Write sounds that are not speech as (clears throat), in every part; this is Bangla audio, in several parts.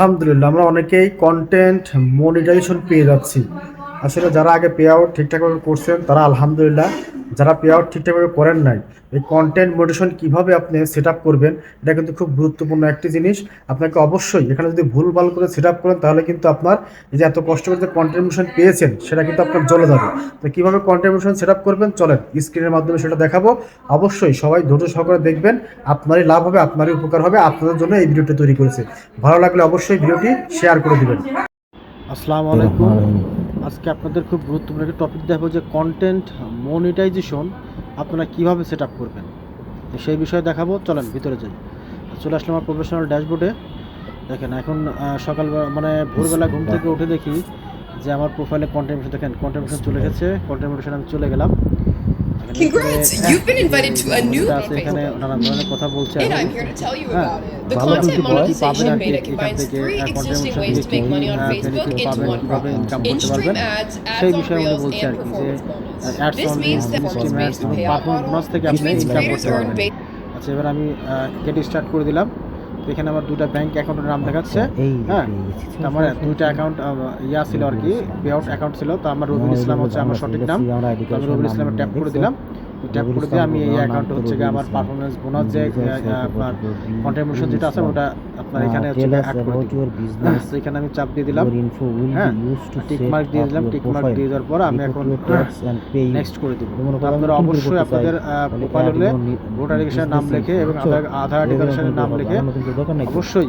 আলহামদুলিল্লাহ, আমরা অনেকেই কন্টেন্ট মনিটাইজেশন পেয়ে যাচ্ছি। আসলে যারা আগে পে আউট ঠিকঠাকভাবে করছেন, তারা আলহামদুলিল্লাহ যারা পে আউট ঠিকঠাকভাবে করেন নাই এই কন্টেন্ট মনিটাইজেশন কীভাবে আপনি সেট আপ করবেন এটা কিন্তু খুব গুরুত্বপূর্ণ একটি জিনিস। আপনাকে অবশ্যই এখানে যদি ভুলভাল করে সেট আপ করেন তাহলে কিন্তু আপনার এই যে এত কষ্ট করে যে কন্টেন্ট মনিটাইজেশন পেয়েছেন সেটা কিন্তু আপনার জ্বলে যাবে। তো কীভাবে কন্টেন্ট মনিটাইজেশন সেট আপ করবেন চলেন স্ক্রিনের মাধ্যমে সেটা দেখাবো। অবশ্যই সবাই ধৈর্য সহকারে দেখবেন আপনারই লাভ হবে আপনারই উপকার হবে আপনাদের জন্য এই ভিডিওটি তৈরি করেছে। ভালো লাগলে অবশ্যই ভিডিওটি শেয়ার করে দেবেন। আসসালামু আলাইকুম। আজকে আপনাদের খুব গুরুত্বপূর্ণ একটা টপিক দেখব যে কন্টেন্ট মনিটাইজেশন আপনারা কীভাবে সেট আপ করবেন। তো সেই বিষয়ে দেখাবো চলেন ভিতরে যাই। চলে আসলাম আমার প্রফেশনাল ড্যাশবোর্ডে দেখেন এখন সকাল মানে ভোরবেলা ঘুম থেকে উঠে দেখি যে আমার প্রোফাইলে কন্টেন্ট দেখেন কন্টেন্ট চলে গেছে কন্টেন্ট আমি চলে গেলাম। Congrats! You've been invited to a new and I'm here to tell you হ্যাঁ, about it. The content monetization beta combines three existing ways to make money on Facebook into one product. In-stream ads, ads on Reels, and performance bonus. This means that performance-based payout থেকে which means creators earn based আচ্ছা এবার আমি গেট স্টার্ট করে দিলাম এখানে আমার দুটা ব্যাংক অ্যাকাউন্টের নাম দেখাচ্ছে। হ্যাঁ আমার দুইটা অ্যাকাউন্ট ইয়া ছিল আর কি পে আউট অ্যাকাউন্ট ছিল। তো আমার রবিউল ইসলাম হচ্ছে আমার সঠিক নাম। রবিন আমি রবিউল ইসলামের ট্যাপ করে দিলাম। ট্যাপ করে দিয়ে আমি এই অ্যাকাউন্টে হচ্ছে গিয়ে আমার পারফরমেন্স বোনাস যে আপনার কন্ট্রিবিউশন যেটা আছে ওটা আপনার এখানে হচ্ছে অ্যাড করে দিই। (laughs) এখানে আমি চাপ দিয়ে দিলাম। হ্যাঁ টিক মার্ক দিয়ে দিলাম টিক মার্ক দিয়ে দেওয়ার পর আমি এখন নেক্সট করে দিব। আপনারা অবশ্যই আপনাদের প্রোফাইল হলে ভোটার রেজিস্ট্রেশনের নাম লিখে এবং আধার আধার ডিক্লারেশনের নাম লিখে অবশ্যই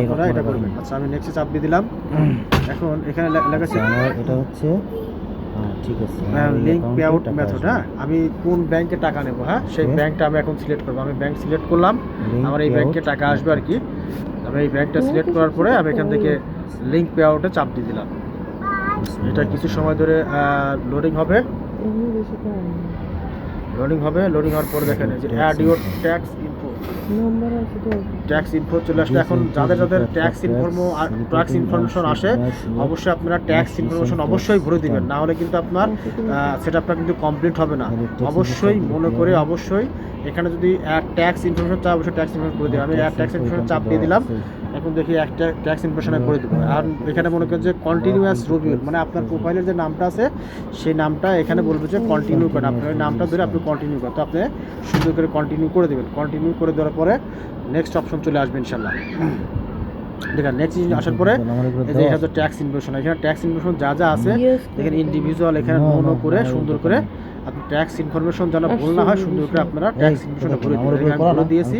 আপনারা এটা করবেন। আচ্ছা আমি নেক্সটে চাপ দিয়ে দিলাম। (clears throat) এখন এখানে লেখা আছে এটা হচ্ছে হ্যাঁ, ঠিক আছে লিঙ্ক পে আউট মেথড হ্যাঁ? আমি কোন ব্যাংকে টাকা নেব হ্যাঁ? সেই ব্যাংকটা আমি এখন সিলেক্ট করব। আমি ব্যাংক সিলেক্ট করলাম আমার এই ব্যাংকে টাকা আসবে আর কি। আমি এই ব্যাংকটা সিলেক্ট করার পরে আমি এখান থেকে লিঙ্ক পে আউটে চাপ দিয়ে দিলাম। এটা কিছু সময় ধরে লোডিং হবে। লোডিং হবে লোডিং হওয়ার পরে দেখেন যে add your tax info tax info চলে আসলে। এখন যাদের যাদের ট্যাক্স ইনফর্মো ট্যাক্স ইনফরমেশন আসে অবশ্যই আপনারা ট্যাক্স ইনফরমেশন অবশ্যই ভরে দিবেন। না হলে কিন্তু আপনার সেটা আপনার কিন্তু কমপ্লিট হবে না। অবশ্যই মনে করে অবশ্যই এখানে যদি ট্যাক্স ইনফরমেশন চাপ অবশ্যই ট্যাক্স ইনফরমেশন করে দিবেন। আমি ট্যাক্স ইনফরমেশন চাপ দিয়ে দিলাম। এখন দেখি একটা ট্যাক্স ইনফরমেশনে করে দেবো। আর এখানে মনে করেন যে কন্টিনিউয়াস রিভিউ মানে আপনার প্রোফাইলের যে নামটা আছে সেই নামটা এখানে বলব যে কন্টিনিউ করেন আপনার নামটা ধরে আপনি কন্টিনিউ করেন তো আপনি সুন্দর করে কন্টিনিউ করে দেবেন। কন্টিনিউ করে দেওয়ার পরে নেক্সট অপশন চলে আসবে ইনশাল্লাহ। দেখেন নেক্সট আসার পরে এই যে এখানে তো ট্যাক্স ইনফরমেশন এখানে ট্যাক্স ইনফরমেশন যা যা আছে দেখেন ইন্ডিভিজুয়াল এখানে নো করে সুন্দর করে। আপনি ট্যাক্স ইনফরমেশন যেন ভুল না হয় সুন্দর করে আপনারা ট্যাক্স ইনফরমেশন ভরে দিবেন। দিয়েছি।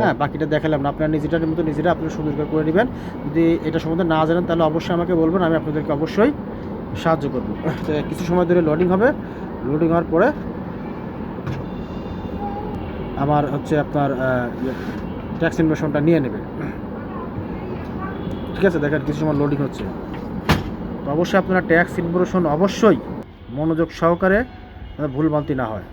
হ্যাঁ বাকিটা দেখালাম না। আপনার নিজেটার মতো নিজেরা আপনি সুন্দর করে করে নেবেন। যদি এটা সম্বন্ধে না জানেন তাহলে অবশ্যই আমাকে বলবেন আমি আপনাদেরকে অবশ্যই সাহায্য করব। কিছু সময় ধরে লোডিং হবে। লোডিং হওয়ার পরে আমার হচ্ছে আপনার ট্যাক্স ইনফরমেশনটা নিয়ে নেবে। ঠিক আছে দেখেন কিছু সময় লোডিং হচ্ছে। তো অবশ্যই আপনারা ট্যাক্স ইনফরমেশন অবশ্যই মনোযোগ সহকারে ভুলভ্রান্তি না হয়।